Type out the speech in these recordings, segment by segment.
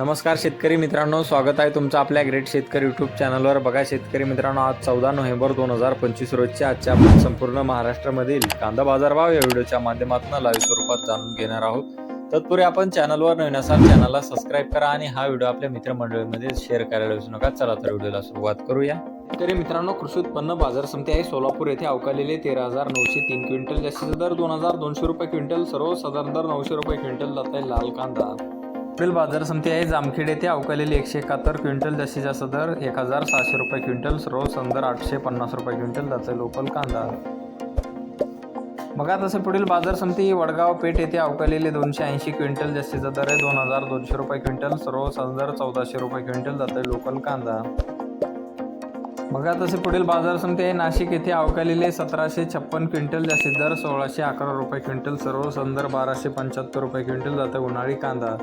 नमस्कार शेतकरी मित्रांनो स्वागत आहे तुमचं आपल्या ग्रेट शेतकरी यूट्यूब चॅनलवर बघा शेतकरी मित्रांनो आज चौदा नोव्हेंबर दोन हजार पंचवीस रोजच्या आजच्या आपण संपूर्ण महाराष्ट्रामधील कांदा बाजारभाव या व्हिडिओच्या माध्यमातून लाईव्ह स्वरूपात जाणून घेणार आहोत. तत्पूर्वी आपण चॅनलवर नवीन असाल चॅनलला सबस्क्राईब करा आणि हा व्हिडिओ आपल्या मित्रमंडळीमध्ये शेअर करायला विसरू नका. चला तर व्हिडिओला सुरुवात करूया. तरी मित्रांनो कृषी उत्पन्न बाजार समिती आहे. सोलापूर येथे अवकालेले तेरा हजार नऊशे तीन क्विंटल जास्तीचा दर दोन हजार दोनशे रुपये क्विंटल सर्वसाधारण दर नऊशे रुपये क्विंटल जात आहे लाल कांदा. एप्रिल बाजार समिती आहे. जामखेड येथे अवकालेली एकशे एकाहत्तर क्विंटल जास्तीत जास्त दर एक हजार सहाशे रुपये क्विंटल सर्व संदर आठशे पन्नास रुपये क्विंटल त्याचा लोकल कांदा. बघा तसे पुढील बाजार समिती वडगाव पेठ येथे अवकालेले दोनशे ऐंशी क्विंटल जास्तीचा दर आहे. दोन हजार दोनशे रुपये क्विंटल सर्व दर चौदाशे रुपये क्विंटल जाते लोकल कांदा. बघा तसे पुढील बाजार समिती आहे. नाशिक येथे अवकालेले सतराशे छप्पन क्विंटल जास्तीत दर सोळाशे अकरा रुपये क्विंटल सर्व संदर बाराशे पंच्याहत्तर रुपये क्विंटल जाते उन्हाळी कांदा.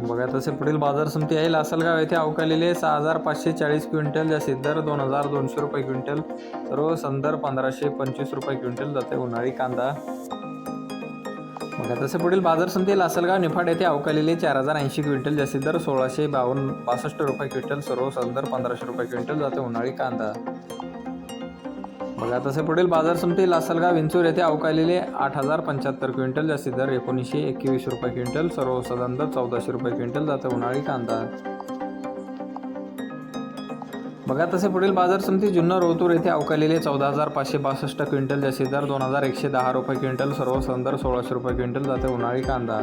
बघा तसे पुढील बाजार समिती आहे. लासलगाव येथे अवकालेले सहा हजार पाचशे चाळीस क्विंटल जास्तीत दर दोन हजार दोनशे रुपये क्विंटल. सर्व संदर पंधराशे पंचवीस रुपये क्विंटल जाते उन्हाळी कांदा. बघा तसे पुढील बाजार समिती लासलगाव निफाड येथे अवकालेले चार हजार ऐंशी क्विंटल जास्तीत दर सोळाशे बावन्न बासष्ट रुपये क्विंटल. सर्व संदर पंधराशे रुपये क्विंटल जाते उन्हाळी कांदा. म्हणजे बघा तसे पुढील बाजार समिती लासलगाव विंचूर येथे अवकालेले आठ हजार पंच्याहत्तर क्विंटल जास्ती दर एकोणीसशे एकवीस रुपये क्विंटल सर्व दर चौदाशे रुपये क्विंटल जाते उन्हाळी कांदा. बघा तसे पुढील बाजार समिती जुन्नर ओतूर येथे अवकालेले चौदा हजार पाचशे बासष्ट क्विंटल जास्ती दर दोन हजार एकशे दहा रुपये क्विंटल सर्व दर सोळाशे रुपये क्विंटल जाते उन्हाळी कांदा.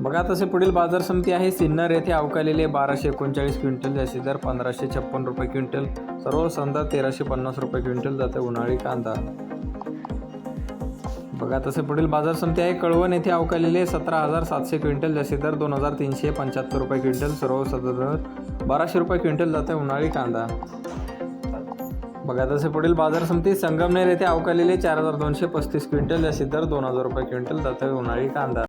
बघा तसे पुढील बाजार समिती आहे. सिन्नर येथे अवकालेले बाराशे एकोणचाळीस क्विंटल जास्ती दर पंधराशे छप्पन रुपये क्विंटल. सर्व संदा तेराशे पन्नास रुपये क्विंटल जाते उन्हाळी कांदा. बघा तसे पुढील बाजार समिती आहे. कळवण येथे अवकालेले सतरा हजार सातशे क्विंटल जास्ती दर दोन हजार तीनशे पंच्याहत्तर रुपये क्विंटल. सर्व सदर बाराशे रुपये क्विंटल जाते उन्हाळी कांदा. बघा तसे पुढील बाजार समिती संगमनेर येथे अवकालेले चार हजार दोनशे पस्तीस क्विंटल जास्ती दर दोन हजार रुपये क्विंटल जाते उन्हाळी कांदा.